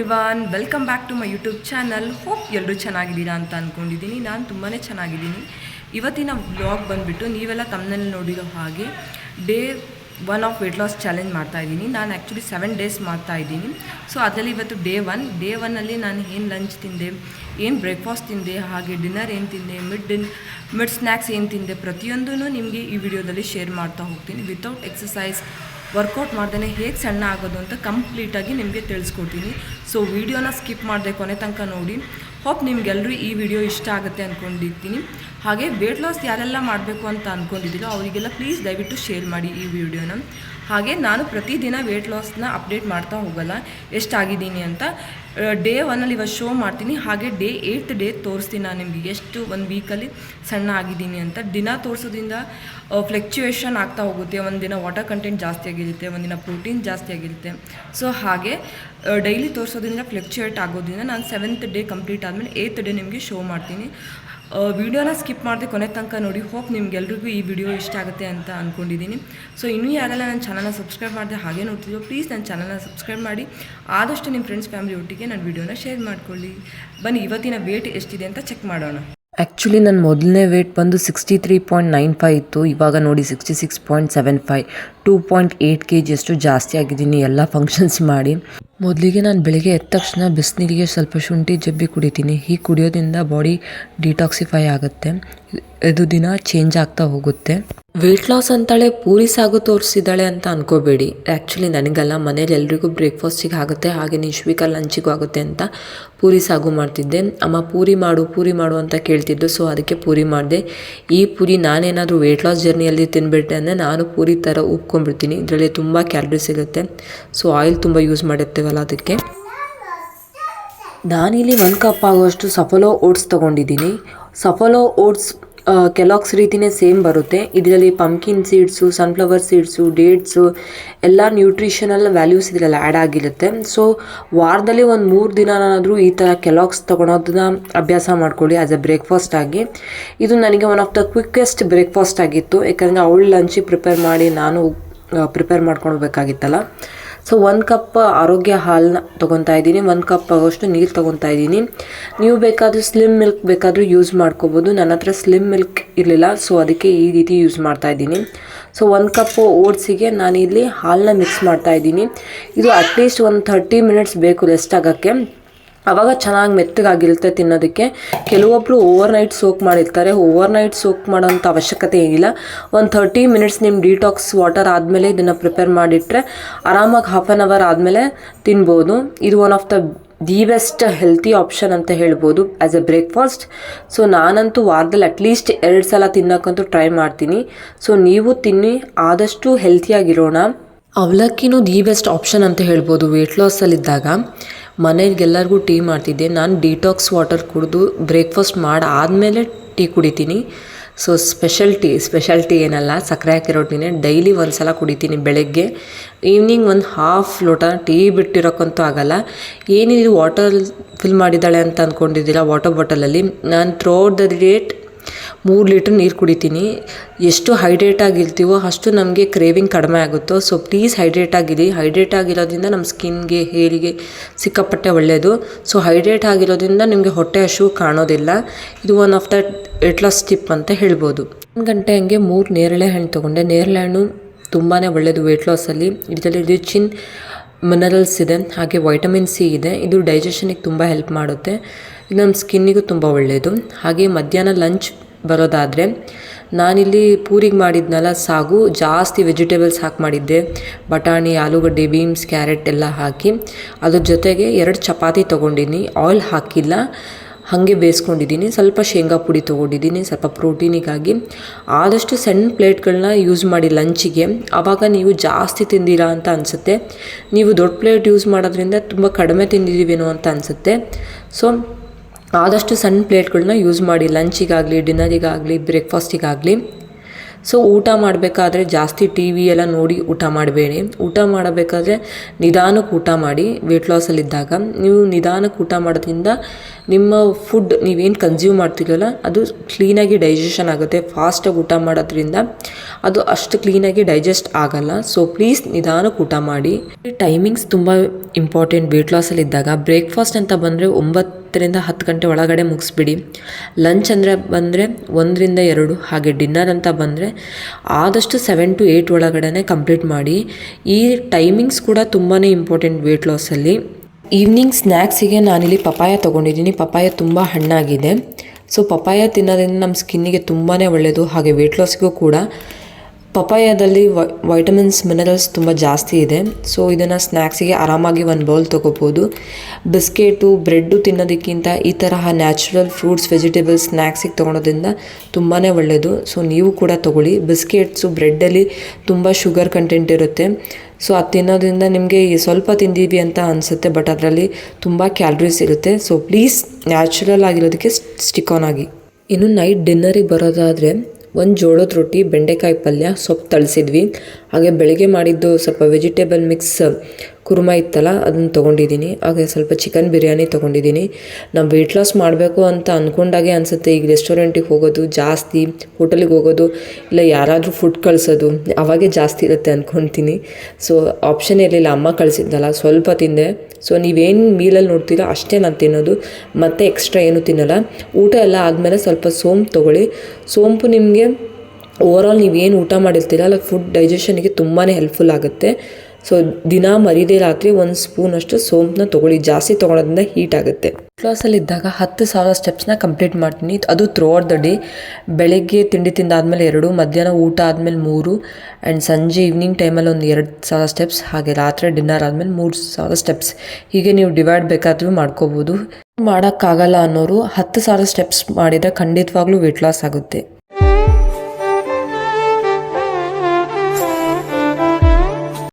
Everyone welcome back to my YouTube channel hope ಎಲ್ಲರೂ ಚೆನ್ನಾಗಿದ್ದೀರಾ ಅಂತ ಅಂದ್ಕೊಂಡಿದ್ದೀನಿ ನಾನು ತುಂಬಾ ಚೆನ್ನಾಗಿದ್ದೀನಿ. ಇವತ್ತಿನ ವ್ಲಾಗ್ ಬಂದುಬಿಟ್ಟು ನೀವೆಲ್ಲ ತಮ್ಮನಲ್ಲಿ ನೋಡಿರೋ ಹಾಗೆ day one of weight loss challenge ಮಾಡ್ತಾ ಇದ್ದೀನಿ. ನಾನು ಆ್ಯಕ್ಚುಲಿ ಸೆವೆನ್ ಡೇಸ್ ಮಾಡ್ತಾ ಇದ್ದೀನಿ. ಸೊ ಅದರಲ್ಲಿ ಇವತ್ತು ಡೇ ಒನ್ ಡೇ ಒನ್ನಲ್ಲಿ ನಾನು ಏನು ಲಂಚ್ ತಿಂದೆ, ಏನು ಬ್ರೇಕ್ಫಾಸ್ಟ್ ತಿಂದೆ, ಹಾಗೆ ಡಿನ್ನರ್ ಏನು ತಿಂದೆ ಮಿಡ್ ಡಿನ್ ಮಿಡ್ ಸ್ನ್ಯಾಕ್ಸ್ ಏನು ತಿಂದೆ ಪ್ರತಿಯೊಂದೂ ನಿಮಗೆ ಈ ವಿಡಿಯೋದಲ್ಲಿ ಶೇರ್ ಮಾಡ್ತಾ ಹೋಗ್ತೀನಿ. ವಿತೌಟ್ ಎಕ್ಸಸೈಸ್ ವರ್ಕೌಟ್ ಮಾಡ್ದೇ ಹೇಗೆ ಸಣ್ಣ ಆಗೋದು ಅಂತ ಕಂಪ್ಲೀಟಾಗಿ ನಿಮಗೆ ತಿಳಿಸ್ಕೊಡ್ತೀನಿ. ಸೊ ವಿಡಿಯೋನ ಸ್ಕಿಪ್ ಮಾಡಿದೆ ಕೊನೆ ತನಕ ನೋಡಿ. ಹೋಪ್ ನಿಮಗೆಲ್ಲರೂ ಈ ವಿಡಿಯೋ ಇಷ್ಟ ಆಗುತ್ತೆ ಅಂದ್ಕೊಂಡಿರ್ತೀನಿ ಹಾಗೆ ವೇಟ್ ಲಾಸ್ ಯಾರೆಲ್ಲ ಮಾಡಬೇಕು ಅಂತ ಅಂದ್ಕೊಂಡಿದ್ದೀರೋ ಅವರಿಗೆಲ್ಲ ಪ್ಲೀಸ್ ದಯವಿಟ್ಟು ಶೇರ್ ಮಾಡಿ ಈ ವಿಡಿಯೋನ ಹಾಗೆ ನಾನು ಪ್ರತಿದಿನ ವೇಟ್ ಲಾಸ್ನ ಅಪ್ಡೇಟ್ ಮಾಡ್ತಾ ಹೋಗಲ್ಲ. ಎಷ್ಟಾಗಿದ್ದೀನಿ ಅಂತ ಡೇ ಒನ್ನಲ್ಲಿ ಇವತ್ತು ಶೋ ಮಾಡ್ತೀನಿ. ಹಾಗೆ ಡೇ ಏಯ್ತ್ ಡೇ ತೋರಿಸ್ತೀನಿ ನಾನು ನಿಮಗೆ. ಎಷ್ಟು ಒಂದು ವೀಕಲ್ಲಿ ಸಣ್ಣ ಆಗಿದ್ದೀನಿ ಅಂತ. ದಿನ ತೋರಿಸೋದ್ರಿಂದ ಫ್ಲೆಕ್ಚುಯೇಷನ್ ಆಗ್ತಾ ಹೋಗುತ್ತೆ. ಒಂದಿನ ವಾಟರ್ ಕಂಟೆಂಟ್ ಜಾಸ್ತಿ ಆಗಿರುತ್ತೆ, ಒಂದಿನ ಪ್ರೋಟೀನ್ ಜಾಸ್ತಿ ಆಗಿರುತ್ತೆ. ಸೊ ಹಾಗೆ ಡೈಲಿ ತೋರಿಸೋದ್ರಿಂದ ಫ್ಲೆಕ್ಚುಯೇಟ್ ಆಗೋದ್ರಿಂದ ನಾನು ಸೆವೆಂತ್ ಡೇ ಕಂಪ್ಲೀಟ್ ಆದಮೇಲೆ ಏಯ್ತ್ ಡೇ ನಿಮಗೆ ಶೋ ಮಾಡ್ತೀನಿ. ವಿಡಿಯೋನ ಸ್ಕಿಪ್ ಮಾಡಿದೆ ಕೊನೆ ತನಕ ನೋಡಿ, ಹೋಪ್ ನಿಮ್ಗೆಲ್ರಿಗೂ ಈ ವಿಡಿಯೋ ಇಷ್ಟ ಆಗುತ್ತೆ ಅಂತ ಅಂದ್ಕೊಂಡಿದ್ದೀನಿ ಸೊ, ಇನ್ನೂ ಯಾರೆಲ್ಲ ನನ್ನ ಚಾನಲ್ನ ಸಬ್ಸ್ಕ್ರೈಬ್ ಮಾಡಿದೆ ಹಾಗೆ ನೋಡ್ತಿದ್ರು ಪ್ಲೀಸ್ ನನ್ನ ಚಾನಲ್ನ ಸಬ್ಸ್ಕ್ರೈಬ್ ಮಾಡಿ. ಆದಷ್ಟು ನಿಮ್ಮ ಫ್ರೆಂಡ್ಸ್ ಫ್ಯಾಮಿಲಿ ಒಟ್ಟಿಗೆ ನನ್ನ ವಿಡಿಯೋನ ಶೇರ್ ಮಾಡ್ಕೊಳ್ಳಿ. ಬನ್ನಿ, ಇವತ್ತಿನ ವೇಟ್ ಎಷ್ಟಿದೆ ಅಂತ ಚೆಕ್ ಮಾಡೋಣ. ಆ್ಯಕ್ಚುಲಿ ನನ್ನ ಮೊದಲನೇ ವೇಟ್ ಬಂದು sixty three point nine five ಇತ್ತು. ಇವಾಗ ನೋಡಿ sixty six point seven five two point eight K ಜಿಯಷ್ಟು ಜಾಸ್ತಿ ಆಗಿದ್ದೀನಿ. ಎಲ್ಲ ಫಂಕ್ಷನ್ಸ್ ಮಾಡಿ. ಮೊದಲಿಗೆ ನಾನು ಬೆಳಿಗ್ಗೆ ಎದ್ದ ತಕ್ಷಣ ಬಿಸಿನೀರಿಗೆ ಸ್ವಲ್ಪ ಶುಂಠಿ ಜಬ್ಬಿ ಕುಡಿತೀನಿ. ಹೀಗೆ ಕುಡಿಯೋದ್ರಿಂದ ಬಾಡಿ ಡಿಟಾಕ್ಸಿಫೈ ಆಗುತ್ತೆ. ಇದು ದಿನ ಚೇಂಜ್ ಆಗ್ತಾ ಹೋಗುತ್ತೆ. ವೆಯ್ಟ್ ಲಾಸ್ ಅಂತಾಳೆ ಪೂರಿ ಸಾಗು ತೋರಿಸಿದ್ದಾಳೆ ಅಂತ ಅನ್ಕೋಬೇಡಿ. ಆ್ಯಕ್ಚುಲಿ ನನಗಲ್ಲ, ಮನೇಲಿ ಎಲ್ರಿಗೂ ಬ್ರೇಕ್ಫಾಸ್ಟಿಗೆ ಆಗುತ್ತೆ. ಹಾಗೆ ನಿಶ್ವಿಕ ಲಂಚಿಗೂ ಆಗುತ್ತೆ ಅಂತ ಪೂರಿ ಸಾಗು ಮಾಡ್ತಿದ್ದೆ. ಅಮ್ಮ ಪೂರಿ ಮಾಡು ಪೂರಿ ಮಾಡು ಅಂತ ಕೇಳ್ತಿದ್ದು ಸೊ ಅದಕ್ಕೆ ಪೂರಿ ಮಾಡಿದೆ. ಈ ಪೂರಿ ನಾನೇನಾದರೂ ವೆಯ್ಟ್ ಲಾಸ್ ಜರ್ನಿಯಲ್ಲಿ ತಿನ್ಬಿಟ್ಟೆ ಅಂದರೆ ನಾನು ಪೂರಿ ಥರ ಉಪ್ಕೊಂಡ್ಬಿಡ್ತೀನಿ ಇದರಲ್ಲಿ ತುಂಬ ಕ್ಯಾಲರಿ ಸಿಗುತ್ತೆ. ಸೊ ಆಯಿಲ್ ತುಂಬ ಯೂಸ್ ಮಾಡಿರ್ತೀವಲ್ಲ ಅದಕ್ಕೆ. ನಾನಿಲ್ಲಿ ಒಂದು ಕಪ್ ಆಗುವಷ್ಟು ಸಫಲೋ ಓಟ್ಸ್ ತೊಗೊಂಡಿದ್ದೀನಿ. ಸಫಲೋ ಓಟ್ಸ್ ಕೆಲಾಕ್ಸ್ ರೀತಿನೇ ಸೇಮ್ ಬರುತ್ತೆ. ಇದರಲ್ಲಿ pumpkin seeds sunflower seeds dates ಎಲ್ಲ ನ್ಯೂಟ್ರಿಷನಲ್ ವ್ಯಾಲ್ಯೂಸ್ ಇದರಲ್ಲಿ ಆ್ಯಡ್ ಆಗಿರುತ್ತೆ. ಸೊ ವಾರದಲ್ಲಿ ಒಂದು ಮೂರು ದಿನನಾದರೂ ಈ ಥರ ಕೆಲಾಕ್ಸ್ ತೊಗೊಳೋದನ್ನ ಅಭ್ಯಾಸ ಮಾಡ್ಕೊಳ್ಳಿ ಆ್ಯಸ್ ಎ ಬ್ರೇಕ್ಫಾಸ್ಟ್ ಆಗಿ. ಇದು ನನಗೆ one of the quickest breakfast ಆಗಿತ್ತು. ಯಾಕಂದರೆ ಅವಳು ಲಂಚಿಗೆ ಪ್ರಿಪೇರ್ ಮಾಡಿ ನಾನು ಪ್ರಿಪೇರ್ ಮಾಡ್ಕೊಳ್ಬೇಕಾಗಿತ್ತಲ್ಲ. ಸೊ ಒಂದು ಕಪ್ ಆರೋಗ್ಯ ಹಾಲನ್ನ ತೊಗೊತಾ ಇದ್ದೀನಿ. ಒಂದು ಕಪ್ ಆಗೋಷ್ಟು ನೀರು ತೊಗೊತಾ ಇದ್ದೀನಿ. ನೀವು ಬೇಕಾದರೂ ಸ್ಲಿಮ್ ಮಿಲ್ಕ್ ಬೇಕಾದರೂ ಯೂಸ್ ಮಾಡ್ಕೋಬೋದು. ನನ್ನ ಹತ್ರ ಸ್ಲಿಮ್ ಮಿಲ್ಕ್ ಇರಲಿಲ್ಲ ಸೊ ಅದಕ್ಕೆ ಈ ರೀತಿ ಯೂಸ್ ಮಾಡ್ತಾ ಇದ್ದೀನಿ. ಸೊ ಒಂದು ಕಪ್ಪು ಓಟ್ಸಿಗೆ ನಾನಿಲ್ಲಿ ಹಾಲನ್ನ ಮಿಕ್ಸ್ ಮಾಡ್ತಾ ಇದ್ದೀನಿ. ಇದು ಅಟ್ಲೀಸ್ಟ್ ಒಂದು ಥರ್ಟಿ ಮಿನಿಟ್ಸ್ ಬೇಕು ರೆಸ್ಟ್ ಆಗೋಕ್ಕೆ. ಆವಾಗ ಚೆನ್ನಾಗಿ ಮೆತ್ತಗಾಗಿರುತ್ತೆ ತಿನ್ನೋದಕ್ಕೆ. ಕೆಲವೊಬ್ಬರು ಓವರ್ ನೈಟ್ ಸೋಕ್ ಮಾಡಿರ್ತಾರೆ. ಓವರ್ ನೈಟ್ ಸೋಕ್ ಮಾಡೋಂಥ ಅವಶ್ಯಕತೆ ಏನಿಲ್ಲ. ಒಂದು ಥರ್ಟಿ ಮಿನಿಟ್ಸ್ ನಿಮ್ಮ ಡಿಟಾಕ್ಸ್ ವಾಟರ್ ಆದಮೇಲೆ ಇದನ್ನು ಪ್ರಿಪೇರ್ ಮಾಡಿಟ್ರೆ ಆರಾಮಾಗಿ ಹಾಫ್ ಆನ್ ಅವರ್ ಆದಮೇಲೆ ತಿನ್ಬೋದು. ಇದು one of the the best healthy option ಅಂತ ಹೇಳ್ಬೋದು ಆ್ಯಸ್ ಎ ಬ್ರೇಕ್ಫಾಸ್ಟ್ ಸೊ ನಾನಂತೂ ವಾರದಲ್ಲಿ ಅಟ್ಲೀಸ್ಟ್ ಎರಡು ಸಲ ತಿನ್ನೋಕ್ಕಂತೂ ಟ್ರೈ ಮಾಡ್ತೀನಿ. ಸೊ ನೀವು ತಿನ್ನಿ, ಆದಷ್ಟು ಹೆಲ್ತಿಯಾಗಿರೋಣ ಅವಲಕ್ಕಿನೂ ದಿ ಬೆಸ್ಟ್ ಆಪ್ಷನ್ ಅಂತ ಹೇಳ್ಬೋದು ವೆಯ್ಟ್ ಲಾಸಲ್ಲಿದ್ದಾಗ ಮನೆಗೆಲ್ಲರಿಗೂ ಟೀ ಮಾಡ್ತಿದ್ದೆ. ನಾನು ಡಿಟಾಕ್ಸ್ ವಾಟರ್ ಕುಡಿದು ಬ್ರೇಕ್ಫಾಸ್ಟ್ ಮಾಡಿ, ಆದಮೇಲೆ ಟೀ ಕುಡಿತೀನಿ. So special tea special tea ಏನಲ್ಲ ಸಕ್ಕರೆ ಹಾಕಿರೋ ಟೀನೇ ಡೈಲಿ ಒಂದು ಸಲ ಕುಡಿತೀನಿ ಬೆಳಗ್ಗೆ. ಈವ್ನಿಂಗ್ ಒಂದು ಹಾಫ್ ಲೋಟ ಟೀ ಬಿಟ್ಟಿರೋಕ್ಕಂತೂ ಆಗಲ್ಲ. ಏನಿದು ವಾಟರ್ ಫಿಲ್ ಮಾಡಿದ್ದಾಳೆ ಅಂತ ಅಂದ್ಕೊಂಡಿದ್ದೀರಾ ವಾಟರ್ ಬಾಟಲಲ್ಲಿ ನಾನು ಥ್ರೋಟ್ ದ ಡೇಟ್ ಮೂರು ಲೀಟ್ರ್ ನೀರು ಕುಡಿತೀನಿ. ಎಷ್ಟು ಹೈಡ್ರೇಟ್ ಆಗಿರ್ತೀವೋ ಅಷ್ಟು ನಮಗೆ ಕ್ರೇವಿಂಗ್ ಕಡಿಮೆ ಆಗುತ್ತೋ, ಸೊ ಪ್ಲೀಸ್ ಹೈಡ್ರೇಟ್ ಆಗಿರಿ. ಹೈಡ್ರೇಟ್ ಆಗಿರೋದ್ರಿಂದ ನಮ್ಮ ಸ್ಕಿನ್ಗೆ, ಹೇರಿಗೆ ಸಿಕ್ಕಾಪಟ್ಟೆ ಒಳ್ಳೆಯದು ಸೊ ಹೈಡ್ರೇಟ್ ಆಗಿರೋದ್ರಿಂದ ನಿಮಗೆ ಹೊಟ್ಟೆ ಹಶು ಕಾಣೋದಿಲ್ಲ. ಇದು one of the weight loss tip ಅಂತ ಹೇಳ್ಬೋದು. ಒಂದು ಗಂಟೆ ಹಂಗೆ ಮೂರು ನೇರಳೆ ಹಣ್ಣು ತೊಗೊಂಡೆ. ನೇರಳೆ ಹಣ್ಣು ತುಂಬಾ ಒಳ್ಳೆಯದು ವೆಯ್ಟ್ ಲಾಸಲ್ಲಿ ಇದರಲ್ಲಿ ರಿಚ್ ಇನ್ ಮಿನರಲ್ಸ್ ಇದೆ, ಹಾಗೆ ವೈಟಮಿನ್ ಸಿ ಇದೆ. ಇದು ಡೈಜೆಷನಿಗೆ ತುಂಬ ಹೆಲ್ಪ್ ಮಾಡುತ್ತೆ. ಇದು ನಮ್ಮ ಸ್ಕಿನ್ನಿಗೂ ತುಂಬ ಒಳ್ಳೆಯದು ಹಾಗೆ ಮಧ್ಯಾಹ್ನ ಲಂಚ್ ಬರೋದಾದರೆ, ನಾನಿಲ್ಲಿ ಪೂರಿಗೆ ಮಾಡಿದ್ನಲ್ಲ ಸಾಗು, ಜಾಸ್ತಿ ವೆಜಿಟೇಬಲ್ಸ್ ಹಾಕಿ ಮಾಡಿದ್ದೆ. ಬಟಾಣಿ, ಆಲೂಗಡ್ಡೆ ಬೀನ್ಸ್ ಕ್ಯಾರೆಟ್ ಎಲ್ಲ ಹಾಕಿ, ಅದ್ರ ಜೊತೆಗೆ ಎರಡು ಚಪಾತಿ ತೊಗೊಂಡಿದ್ದೀನಿ ಆಯಿಲ್ ಹಾಕಿಲ್ಲ, ಹಾಗೆ ಬೇಯಿಸ್ಕೊಂಡಿದ್ದೀನಿ. ಸ್ವಲ್ಪ ಶೇಂಗಾ ಪುಡಿ ತೊಗೊಂಡಿದ್ದೀನಿ, ಸ್ವಲ್ಪ ಪ್ರೋಟೀನಿಗಾಗಿ ಆದಷ್ಟು ಸಣ್ಣ ಪ್ಲೇಟ್ಗಳನ್ನ ಯೂಸ್ ಮಾಡಿ ಲಂಚಿಗೆ ಆವಾಗ ನೀವು ಜಾಸ್ತಿ ತಿಂದಿರಾ ಅಂತ ಅನಿಸುತ್ತೆ. ನೀವು ದೊಡ್ಡ ಪ್ಲೇಟ್ ಯೂಸ್ ಮಾಡೋದ್ರಿಂದ ತುಂಬ ಕಡಿಮೆ ತಿಂದಿದ್ದೀವೇನೋ ಅಂತ ಅನಿಸುತ್ತೆ. ಸೊ ಆದಷ್ಟು ಸಣ್ಣ ಪ್ಲೇಟ್ಗಳನ್ನ ಯೂಸ್ ಮಾಡಿ ಲಂಚಿಗಾಗಲಿ, ಡಿನ್ನರಿಗಾಗಲಿ, ಬ್ರೇಕ್ಫಾಸ್ಟಿಗಾಗಲಿ. ಸೊ, ಊಟ ಮಾಡಬೇಕಾದ್ರೆ ಜಾಸ್ತಿ ಟಿ ವಿ ಎಲ್ಲ ನೋಡಿ ಊಟ ಮಾಡಬೇಡಿ. ಊಟ ಮಾಡಬೇಕಾದ್ರೆ ನಿಧಾನಕ್ಕೆ ಊಟ ಮಾಡಿ ವೆಯ್ಟ್ ಲಾಸಲ್ಲಿದ್ದಾಗ ನೀವು ನಿಧಾನಕ್ಕೆ ಊಟ ಮಾಡೋದ್ರಿಂದ ನಿಮ್ಮ ಫುಡ್ ನೀವೇನು ಕನ್ಸ್ಯೂಮ್ ಮಾಡ್ತಿರಲ್ಲ, ಅದು ಕ್ಲೀನಾಗಿ ಡೈಜೆಷನ್ ಆಗುತ್ತೆ. ಫಾಸ್ಟಾಗಿ ಊಟ ಮಾಡೋದ್ರಿಂದ ಅದು ಅಷ್ಟು ಕ್ಲೀನಾಗಿ ಡೈಜೆಸ್ಟ್ ಆಗಲ್ಲ. ಸೊ ಪ್ಲೀಸ್ ನಿಧಾನಕ್ಕೆ ಊಟ ಮಾಡಿ. ಟೈಮಿಂಗ್ಸ್ ತುಂಬ ಇಂಪಾರ್ಟೆಂಟ್ ವೆಯ್ಟ್ ಲಾಸಲ್ಲಿದ್ದಾಗ ಬ್ರೇಕ್ಫಾಸ್ಟ್ ಅಂತ ಬಂದರೆ ಒಂಬತ್ತರಿಂದ ಹತ್ತು ಗಂಟೆ ಒಳಗಡೆ ಮುಗಿಸ್ಬಿಡಿ. ಲಂಚ್ ಅಂದರೆ ಬಂದರೆ ಒಂದರಿಂದ ಎರಡು, ಹಾಗೆ ಡಿನ್ನರ್ ಅಂತ ಬಂದರೆ ಆದಷ್ಟು ಸೆವೆನ್ ಟು ಏಯ್ಟ್ ಒಳಗಡೆ ಕಂಪ್ಲೀಟ್ ಮಾಡಿ. ಈ ಟೈಮಿಂಗ್ಸ್ ಕೂಡ ತುಂಬಾ ಇಂಪಾರ್ಟೆಂಟ್ ವೆಯ್ಟ್ ಲಾಸಲ್ಲಿ ಈವ್ನಿಂಗ್ ಸ್ನ್ಯಾಕ್ಸಿಗೆ ನಾನಿಲ್ಲಿ ಪಪಾಯ ತೊಗೊಂಡಿದ್ದೀನಿ. ಪಪಾಯ ತುಂಬ ಹಣ್ಣಾಗಿದೆ. ಸೊ ಪಪಾಯ ತಿನ್ನೋದ್ರಿಂದ ನಮ್ಮ ಸ್ಕಿನ್ನಿಗೆ ತುಂಬಾ ಒಳ್ಳೆಯದು ಹಾಗೆ ವೆಯ್ಟ್ ಲಾಸ್ಗೂ ಕೂಡ. ಪಪಾಯದಲ್ಲಿ ವೈಟಮಿನ್ಸ್ ಮಿನರಲ್ಸ್ ತುಂಬ ಜಾಸ್ತಿ ಇದೆ. ಸೊ ಇದನ್ನು ಸ್ನ್ಯಾಕ್ಸಿಗೆ ಆರಾಮಾಗಿ ಒಂದು ಬೌಲ್ ತೊಗೋಬೋದು. ಬಿಸ್ಕೆಟು, ಬ್ರೆಡ್ಡು ತಿನ್ನೋದಕ್ಕಿಂತ ಈ ತರಹ ನ್ಯಾಚುರಲ್ ಫ್ರೂಟ್ಸ್ ವೆಜಿಟೇಬಲ್ಸ್ ಸ್ನ್ಯಾಕ್ಸಿಗೆ ತೊಗೊಳೋದ್ರಿಂದ ತುಂಬಾ ಒಳ್ಳೆಯದು ಸೊ ನೀವು ಕೂಡ ತೊಗೊಳ್ಳಿ. ಬಿಸ್ಕೆಟ್ಸು, ಬ್ರೆಡ್ಡಲ್ಲಿ ತುಂಬ ಶುಗರ್ ಕಂಟೆಂಟ್ ಇರುತ್ತೆ. ಸೊ ಅದು ತಿನ್ನೋದ್ರಿಂದ ನಿಮಗೆ ಸ್ವಲ್ಪ ತಿಂದೀವಿ ಅಂತ ಅನಿಸುತ್ತೆ ಬಟ್ ಅದರಲ್ಲಿ ತುಂಬ ಕ್ಯಾಲ್ರೀಸ್ ಇರುತ್ತೆ. ಸೊ ಪ್ಲೀಸ್ ನ್ಯಾಚುರಲ್ ಆಗಿರೋದಕ್ಕೆ ಸ್ಟಿಕ್ ಆನ್ ಆಗಿ. ಇನ್ನು ನೈಟ್ ಡಿನ್ನರಿಗೆ ಬರೋದಾದರೆ ಒಂದು ಜೋಳದ ರೊಟ್ಟಿ ಬೆಂಡೆಕಾಯಿ ಪಲ್ಯ ಸೊಪ್ಪು ತಳಿಸಿದ್ವಿ. ಹಾಗೆ ಬೆಳಗ್ಗೆ ಮಾಡಿದ್ದು ಸ್ವಲ್ಪ ವೆಜಿಟೇಬಲ್ ಮಿಕ್ಸ್ ಕುರ್ಮಾ ಇತ್ತಲ್ಲ, ಅದನ್ನು ತೊಗೊಂಡಿದ್ದೀನಿ ಹಾಗೆ ಸ್ವಲ್ಪ ಚಿಕನ್ ಬಿರಿಯಾನಿ ತೊಗೊಂಡಿದ್ದೀನಿ ನಾವು ವೆಯ್ಟ್ ಲಾಸ್ ಮಾಡಬೇಕು ಅಂತ ಅಂದ್ಕೊಂಡಾಗೆ ಅನಿಸುತ್ತೆ, ಈಗ ರೆಸ್ಟೋರೆಂಟಿಗೆ ಹೋಗೋದು ಜಾಸ್ತಿ ಹೋಟೆಲಿಗೆ ಹೋಗೋದು, ಇಲ್ಲ ಯಾರಾದರೂ ಫುಡ್ ಕಳಿಸೋದು, ಅವಾಗೆ ಜಾಸ್ತಿ ಇರುತ್ತೆ ಅಂದ್ಕೊತೀನಿ ಸೊ ಆಪ್ಷನ್ ಇರಲಿಲ್ಲ, ಅಮ್ಮ ಕಳಿಸಿದ್ದಲ್ಲ ಸ್ವಲ್ಪ ತಿಂದೆ. ಸೊ ನೀವೇನು ಮೀಲಲ್ಲಿ ನೋಡ್ತೀರೋ ಅಷ್ಟೇ ನಾನು ತಿನ್ನೋದು. ಮತ್ತೆ ಎಕ್ಸ್ಟ್ರಾ ಏನೂ ತಿನ್ನಲ್ಲ. ಊಟ ಎಲ್ಲ ಆದಮೇಲೆ ಸ್ವಲ್ಪ ಸೋಂಪು ತೊಗೊಳ್ಳಿ. ಸೋಂಪು ನಿಮಗೆ ಓವರಾಲ್ ನೀವೇನು ಊಟ ಮಾಡಿರ್ತೀರ ಅಲ್ಲ ಫುಡ್ ಡೈಜೆಷನ್ಗೆ ತುಂಬಾ ಹೆಲ್ಪ್ಫುಲ್ ಆಗುತ್ತೆ. ಸೊ ದಿನ ಮರಿದೆ ರಾತ್ರಿ ಒಂದು ಸ್ಪೂನಷ್ಟು ಸೋಂಪನ್ನ ತೊಗೊಳ್ಳಿ. ಜಾಸ್ತಿ ತೊಗೊಳೋದ್ರಿಂದ ಹೀಟ್ ಆಗುತ್ತೆ. ಕ್ಲಾಸಲ್ಲಿದ್ದಾಗ ಹತ್ತು ಸಾವಿರ ಸ್ಟೆಪ್ಸ್ನ ಕಂಪ್ಲೀಟ್ ಮಾಡ್ತೀನಿ. ಅದು ಥ್ರೂ ಔಟ್ ದ ಡೇ ಬೆಳಗ್ಗೆ ತಿಂಡಿ ತಿಂದಾದ್ಮೇಲೆ ಎರಡು, ಮಧ್ಯಾಹ್ನ ಊಟ ಆದಮೇಲೆ ಮೂರು ಆ್ಯಂಡ್ ಸಂಜೆ ಈವ್ನಿಂಗ್ ಟೈಮಲ್ಲಿ ಒಂದು ಎರಡು ಸಾವಿರ ಸ್ಟೆಪ್ಸ್ ಹಾಗೆ ರಾತ್ರಿ ಡಿನ್ನರ್ ಆದಮೇಲೆ ಮೂರು ಸಾವಿರ ಸ್ಟೆಪ್ಸ್ ಹೀಗೆ ನೀವು ಡಿವೈಡ್ ಬೇಕಾದರೂ ಮಾಡ್ಕೋಬೋದು. ಮಾಡೋಕ್ಕಾಗಲ್ಲ ಅನ್ನೋರು ಹತ್ತು ಸಾವಿರ ಸ್ಟೆಪ್ಸ್ ಮಾಡಿದರೆ ಖಂಡಿತವಾಗ್ಲೂ ವೆಯ್ಟ್ ಲಾಸ್ ಆಗುತ್ತೆ.